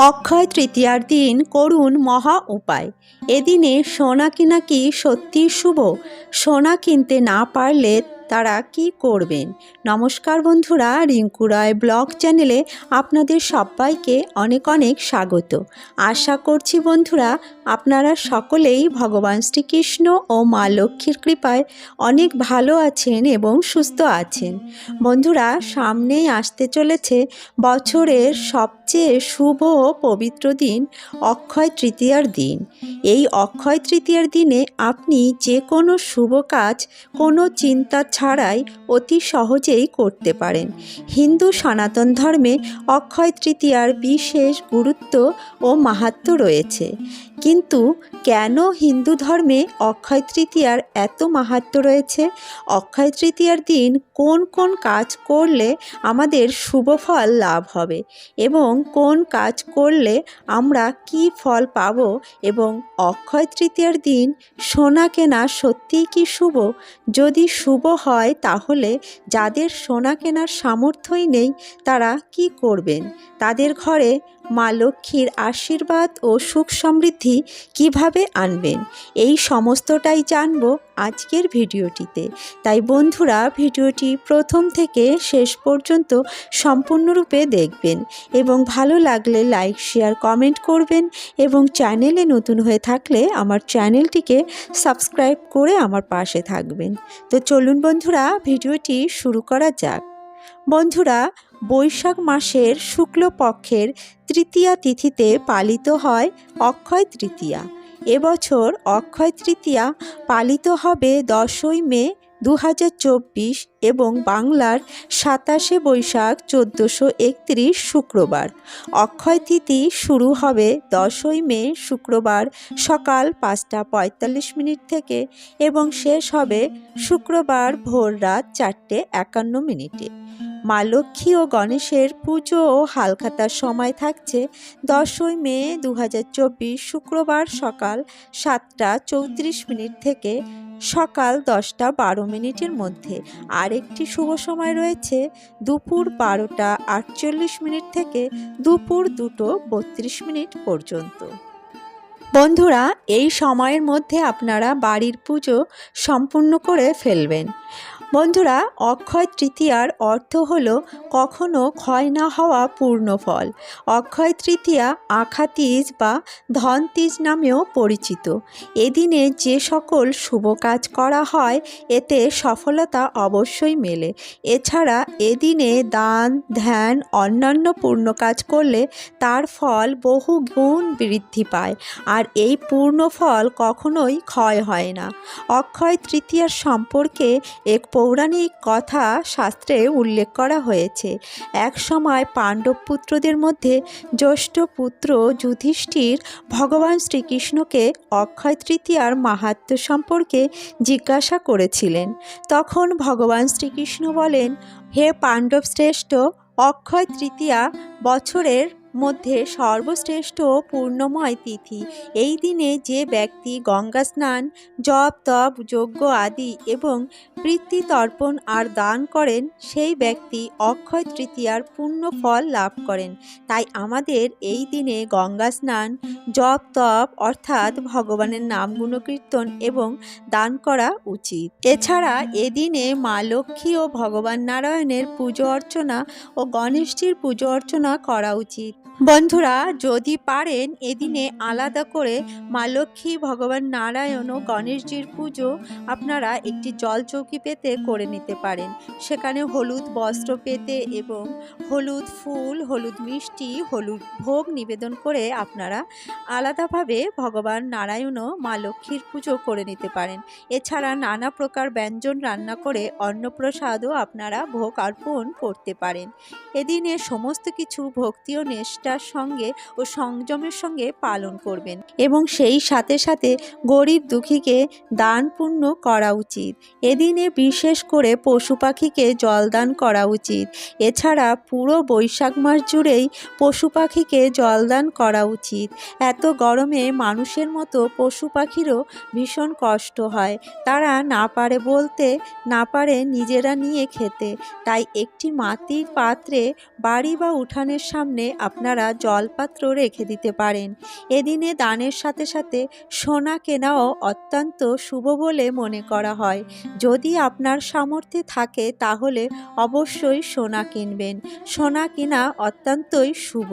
অক্ষয় তৃতীয়ার দিন করুন মহা উপায়। এদিনে সোনা কিনা কি সত্যি শুভ? সোনা কিনতে না পারলে তারা কি করবেন? নমস্কার বন্ধুরা, রিঙ্কু রায় ব্লগ চ্যানেলে আপনাদের সবাইকে অনেক অনেক স্বাগত। আশা করছি বন্ধুরা, আপনারা সকলেই ভগবান শ্রীকৃষ্ণ ও মা লক্ষ্মীর কৃপায় অনেক ভালো আছেন এবং সুস্থ আছেন। বন্ধুরা, সামনেই আসতে চলেছে বছরের সবচেয়ে শুভ ও পবিত্র দিন, অক্ষয় তৃতীয়ার দিন। এই অক্ষয় তৃতীয়ার দিনে আপনি যে কোনো শুভ কাজ, কোনো চিন্তা ছাড়াই অতি সহজেই করতে পারেন। হিন্দু সনাতন ধর্মে অক্ষয় তৃতীয়ার বিশেষ গুরুত্ব ও মাহাত্ম্য রয়েছে। কিন্তু কেন হিন্দু ধর্মে অক্ষয় তৃতীয়ার এত মাহাত্ম্য রয়েছে? অক্ষয় তৃতীয়ার দিন কোন কোন কাজ করলে আমাদের শুভ ফল লাভ হবে এবং কোন কাজ করলে আমরা কি ফল পাব এবং অক্ষয় তৃতীয়ার দিন সোনা কেনা সত্যিই কি শুভ? যদি শুভ হয় তাহলে যাদের সোনা কেনার সামর্থ্যই নেই তারা কি করবেন? তাদের ঘরে মা লক্ষ্মীর আশীর্বাদ ও সুখ সমৃদ্ধি কীভাবে আনবেন? এই সমস্তটাই জানব আজকের ভিডিওটিতে। তাই বন্ধুরা, ভিডিওটি প্রথম থেকে শেষ পর্যন্ত সম্পূর্ণরূপে দেখবেন এবং ভালো লাগলে লাইক, শেয়ার, কমেন্ট করবেন এবং চ্যানেলে নতুন হয়ে থাকলে আমার চ্যানেলটিকে সাবস্ক্রাইব করে আমার পাশে থাকবেন। তো চলুন বন্ধুরা, ভিডিওটি শুরু করা যাক। বন্ধুরা বৈশাখ মাসের শুক্লপক্ষের তৃতীয়া তিথিতে পালিত হয় অক্ষয় তৃতীয়া। এবছর অক্ষয় তৃতীয়া পালিত হবে দশই মে দু হাজার চব্বিশ এবং বাংলার সাতাশে বৈশাখ চোদ্দোশো একত্রিশ শুক্রবার। অক্ষয় তিথি শুরু হবে দশই মে শুক্রবার সকাল পাঁচটা পঁয়তাল্লিশ মিনিট থেকে এবং শেষ হবে শুক্রবার ভোর রাত চারটে একান্ন মিনিটে। মা লক্ষ্মী ও গণেশের পুজো ও হালখাতার সময় থাকছে দশই মে দু হাজার চব্বিশ শুক্রবার সকাল সাতটা চৌত্রিশ মিনিট থেকে সকাল দশটা বারো মিনিটের মধ্যে। আরেকটি শুভ সময় রয়েছে দুপুর বারোটা আটচল্লিশ মিনিট থেকে দুপুর দুটো বত্রিশ মিনিট পর্যন্ত। বন্ধুরা, এই সময়ের মধ্যে আপনারা বাড়ির পুজো সম্পূর্ণ করে ফেলবেন। বন্ধুরা, অক্ষয় তৃতীয়ার অর্থ হল কখনো ক্ষয় না হওয়া পূর্ণ ফল। অক্ষয় তৃতীয়া আখাতীজ বা ধনতীজ নামেও পরিচিত। এদিনে যে সকল শুভ কাজ করা হয়, এতে সফলতা অবশ্যই মেলে। এছাড়া এদিনে দান, ধ্যান, অন্যান্য পূর্ণ কাজ করলে তার ফল বহু গুণ বৃদ্ধি পায়, আর এই পূর্ণ ফল কখনোই ক্ষয় হয় না। অক্ষয় তৃতীয়ার সম্পর্কে এক পৌরাণিক কথা শাস্ত্রে উল্লেখ করা হয়েছে। এক সময় পাণ্ডব পুত্রদের মধ্যে জ্যৈষ্ঠ পুত্র যুধিষ্ঠির ভগবান শ্রীকৃষ্ণকে অক্ষয় তৃতীয়ার মাহাত্ম্য সম্পর্কে জিজ্ঞাসা করেছিলেন। তখন ভগবান শ্রীকৃষ্ণ বলেন, হে পাণ্ডব শ্রেষ্ঠ, অক্ষয় তৃতীয়া বছরের মধ্যে সর্বশ্রেষ্ঠ পূর্ণময় তিথি। এই দিনে যে ব্যক্তি গঙ্গা স্নান, জপ, তপ, যজ্ঞ আদি এবং বৃত্তি তর্পণ আর দান করেন, সেই ব্যক্তি অক্ষয় তৃতীয়ার পূর্ণ ফল লাভ করেন। তাই আমাদের এই দিনে গঙ্গা স্নান, জপ, তপ অর্থাৎ ভগবানের নাম গুণকীর্তন এবং দান করা উচিত। এছাড়া এদিনে মা লক্ষ্মী ও ভগবান নারায়ণের পুজো অর্চনা ও গণেশজির পুজো অর্চনা করা উচিত। বন্ধুরা যদি পারেন এদিনে আলাদা করে মা লক্ষ্মী ভগবান নারায়ণ ও গণেশজির পুজো আপনারা একটি জল চৌকি পেতে করে নিতে পারেন। সেখানে হলুদ বস্ত্র পেতে এবং হলুদ ফুল হলুদ মিষ্টি হলুদ ভোগ নিবেদন করে আপনারা আলাদাভাবে ভগবান নারায়ণ ও মা লক্ষ্মীর পুজো করে নিতে পারেন। এছাড়া নানা প্রকার ব্যঞ্জন রান্না করে অন্নপ্রসাদও আপনারা ভোগ অর্পণ করতে পারেন। এদিনে সমস্ত কিছু ভক্তি ও নিষ্ঠার সঙ্গে ও সংযমের সঙ্গে পালন করবেন এবং সেই সাথে সাথে গরিব দুঃখীকে দান পুণ্য করা উচিত। এদিনে বিশেষ করে পশু পাখিকে জলদান করা উচিত। এছাড়া পুরো বৈশাখ মাস জুড়েই পশু পাখিকে জলদান করা উচিত। এত গরমে মানুষের মতো পশু পাখিরও ভীষণ কষ্ট হয়। তারা না পারে বলতে, না পারে নিজেরা নিয়ে খেতে। তাই একটি মাটির পাত্রে বাড়ি বা উঠানের সামনে আপনারা আপনারা জলপাত্র রেখে দিতে পারেন। এদিনে দানের সাথে সাথে সোনা কেনাও অত্যন্ত শুভ বলে মনে করা হয়। যদি আপনার সামর্থ্যে থাকে, তাহলে অবশ্যই সোনা কিনবেন। সোনা কেনা অত্যন্তই শুভ।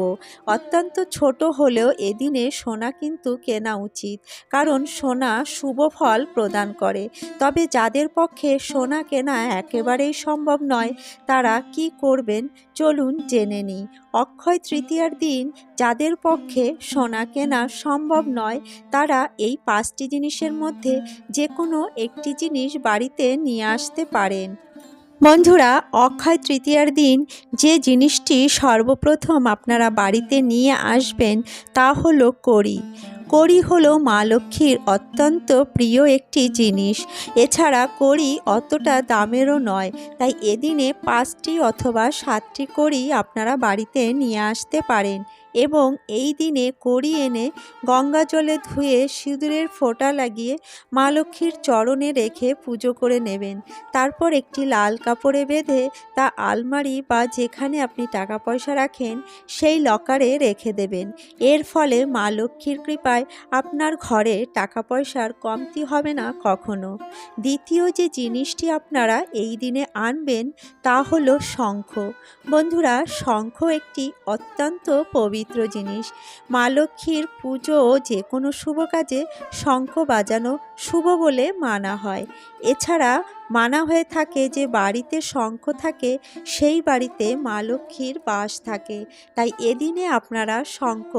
অত্যন্ত ছোট হলেও এদিনে সোনা কিন্তু কেনা উচিত, কারণ সোনা শুভ ফল প্রদান করে। তবে যাদের পক্ষে সোনা কেনা একেবারেই সম্ভব নয়, তারা কি করবেন? চলুন জেনে নিই। অক্ষয় তৃতীয়ার দিন যাদের পক্ষে সোনা কেনা সম্ভব নয়, তারা এই পাঁচটি জিনিসের মধ্যে যে কোনো একটি জিনিস বাড়িতে নিয়ে আসতে পারেন। বন্ধুরা, অক্ষয় তৃতীয়ার দিন যে জিনিসটি সর্বপ্রথম আপনারা বাড়িতে নিয়ে আসবেন তা হলো কড়ি। কড়ি হলো মা লক্ষ্মীর অত্যন্ত প্রিয় একটি জিনিস। এছাড়া কড়ি অতটা দামেরও নয়, তাই এদিনে পাঁচটি অথবা সাতটি কড়ি আপনারা বাড়িতে নিয়ে আসতে পারেন এবং এই দিনে কড়ি এনে গঙ্গা জলে ধুয়ে সিঁদুরের ফোঁটা লাগিয়ে মা লক্ষ্মীর চরণে রেখে পুজো করে নেবেন। তারপর একটি লাল কাপড়ে বেঁধে তা আলমারি বা যেখানে আপনি টাকা পয়সা রাখেন সেই লকারে রেখে দেবেন। এর ফলে মা লক্ষ্মীর কৃপায় আপনার ঘরে টাকা পয়সার কমতি হবে না কখনো। দ্বিতীয় যে জিনিসটি আপনারা এই দিনে আনবেন, তা হলো শঙ্খ। বন্ধুরা, শঙ্খ একটি অত্যন্ত পবিত্র জিনিস। মা লক্ষ্মীর পুজো যে কোনো শুভ কাজে শঙ্খ বাজানো শুভ বলে মানা হয়। এছাড়া মানা হয়ে থাকে যে বাড়িতে শঙ্খ থাকে, সেই বাড়িতে মা লক্ষ্মীর বাস থাকে। তাই এদিনে আপনারা শঙ্খ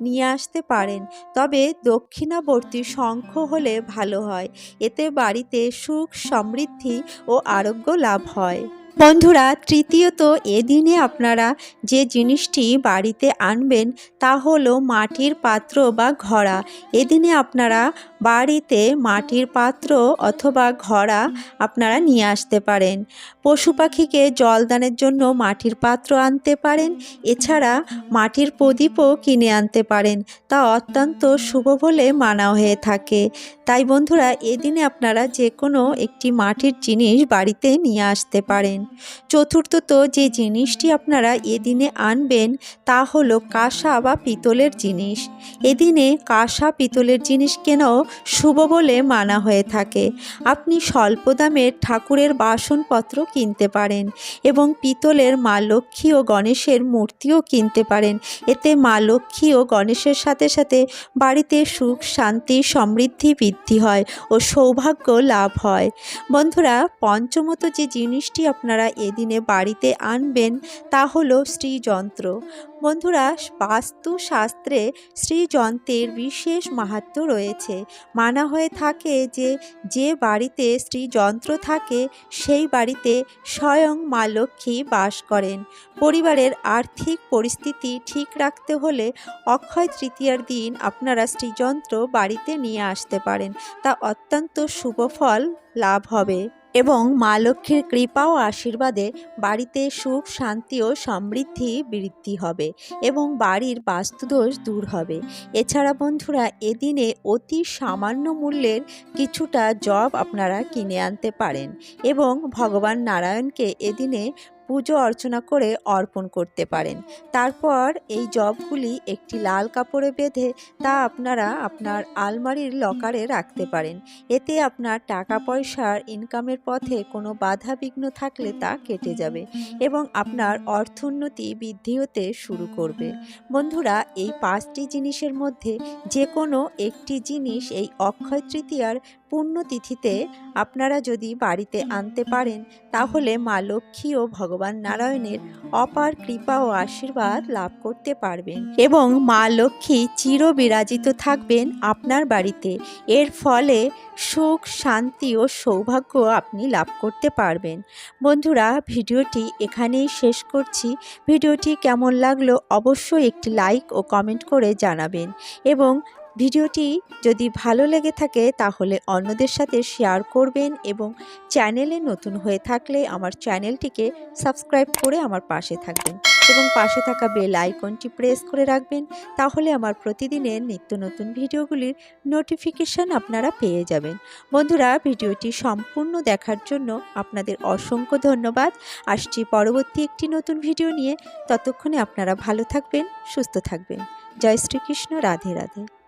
নিয়ে আসতে পারেন। তবে দক্ষিণাবর্তী শঙ্খ হলে ভালো হয়। এতে বাড়িতে সুখ, সমৃদ্ধি ও আরোগ্য লাভ হয়। বন্ধুরা, তৃতীয়ত এদিনে আপনারা যে জিনিসটি বাড়িতে আনবেন তা হলো মাটির পাত্র বা ঘড়া। এদিনে আপনারা বাড়িতে মাটির পাত্র অথবা ঘড়া আপনারা নিয়ে আসতে পারেন। পশু পাখিকে জলদানের জন্য মাটির পাত্র আনতে পারেন। এছাড়া মাটির প্রদীপও কিনে আনতে পারেন। তা অত্যন্ত শুভ বলে মানা হয়ে থাকে। তাই বন্ধুরা এদিনে আপনারা যে কোনো একটি মাটির জিনিস বাড়িতে নিয়ে আসতে পারেন। চতুর্থত যে জিনিসটি আপনারা এদিনে আনবেন, তা হলো কাঁসা বা পিতলের জিনিস। এদিনে কাঁসা পিতলের জিনিস কেনাও শুভ বলে মানা হয়ে থাকে। আপনি স্বল্প দামের ঠাকুরের বাসনপত্র কিনতে পারেন এবং পিতলের মা লক্ষ্মী ও গণেশের মূর্তিও কিনতে পারেন। এতে মা লক্ষ্মী ও গণেশের সাথে সাথে বাড়িতে সুখ, শান্তি, সমৃদ্ধি বৃদ্ধি হয় ও সৌভাগ্য লাভ হয়। বন্ধুরা, পঞ্চমত যে জিনিসটি আপনারা এদিনে বাড়িতে আনবেন, তা হলো শ্রীযন্ত্র। বন্ধুরা, বাস্তুশাস্ত্রে শ্রীযন্ত্রের বিশেষ মাহাত্ম্য রয়েছে। মানা হয়ে থাকে যে যে বাড়িতে শ্রীযন্ত্র থাকে, সেই বাড়িতে স্বয়ং মা লক্ষ্মী বাস করেন। পরিবারের আর্থিক পরিস্থিতি ঠিক রাখতে হলে অক্ষয় তৃতীয়ার দিন আপনারা শ্রীযন্ত্র বাড়িতে নিয়ে আসতে পারেন। তা অত্যন্ত শুভ ফল লাভ হবে। এবং মা লক্ষ্মীর কৃপা ও আশীর্বাদে বাড়িতে সুখ, শান্তি ও সমৃদ্ধি বৃদ্ধি হবে এবং বাড়ির বাস্তুদোষ দূর হবে। এছাড়া বন্ধুরা, এদিনে অতি সামান্য মূল্যের কিছুটা জব আপনারা কিনে আনতে পারেন এবং ভগবান নারায়ণকে এদিনে পুজো অর্চনা করে অর্পণ করতে পারেন। তারপর এই জবগুলি একটি লাল কাপড়ে বেঁধে তা আপনারা আপনার আলমারির লকারে রাখতে পারেন। এতে আপনার টাকা পয়সার ইনকামের পথে কোনো বাধা বিঘ্ন থাকলে তা কেটে যাবে এবং আপনার অর্থোন্নতি বৃদ্ধি হতে শুরু করবে। বন্ধুরা, এই পাঁচটি জিনিসের মধ্যে যে কোনো একটি জিনিস এই অক্ষয় তৃতীয়ার পুণ্যতিথিতে আপনারা যদি বাড়িতে আনতে পারেন, তাহলে মা লক্ষ্মী ও ভগবান নারায়ণের অপার কৃপা ও আশীর্বাদ লাভ করতে পারবেন। এবং মা লক্ষ্মী চিরবিরাজিত থাকবেন আপনার বাড়িতে। এর ফলে সুখ, শান্তি ও সৌভাগ্য আপনি লাভ করতে পারবেন। বন্ধুরা, ভিডিওটি এখানেই শেষ করছি। ভিডিওটি কেমন লাগল অবশ্যই একটি লাইক ও কমেন্ট করে জানাবেন। এবং ভিডিওটি যদি ভালো লেগে থাকে তাহলে অন্যদের সাথে শেয়ার করবেন এবং চ্যানেলে নতুন হয়ে থাকলে আমার চ্যানেলটিকে সাবস্ক্রাইব করে আমার পাশে থাকবেন এবং পাশে থাকা বেল আইকনটি প্রেস করে রাখবেন। তাহলে আমার প্রতিদিনের নিত্য নতুন ভিডিওগুলির নোটিফিকেশান আপনারা পেয়ে যাবেন। বন্ধুরা, ভিডিওটি সম্পূর্ণ দেখার জন্য আপনাদের অসংখ্য ধন্যবাদ। আসছি পরবর্তী একটি নতুন ভিডিও নিয়ে। ততক্ষণে আপনারা ভালো থাকবেন, সুস্থ থাকবেন। জয় শ্রীকৃষ্ণ, রাধে রাধে।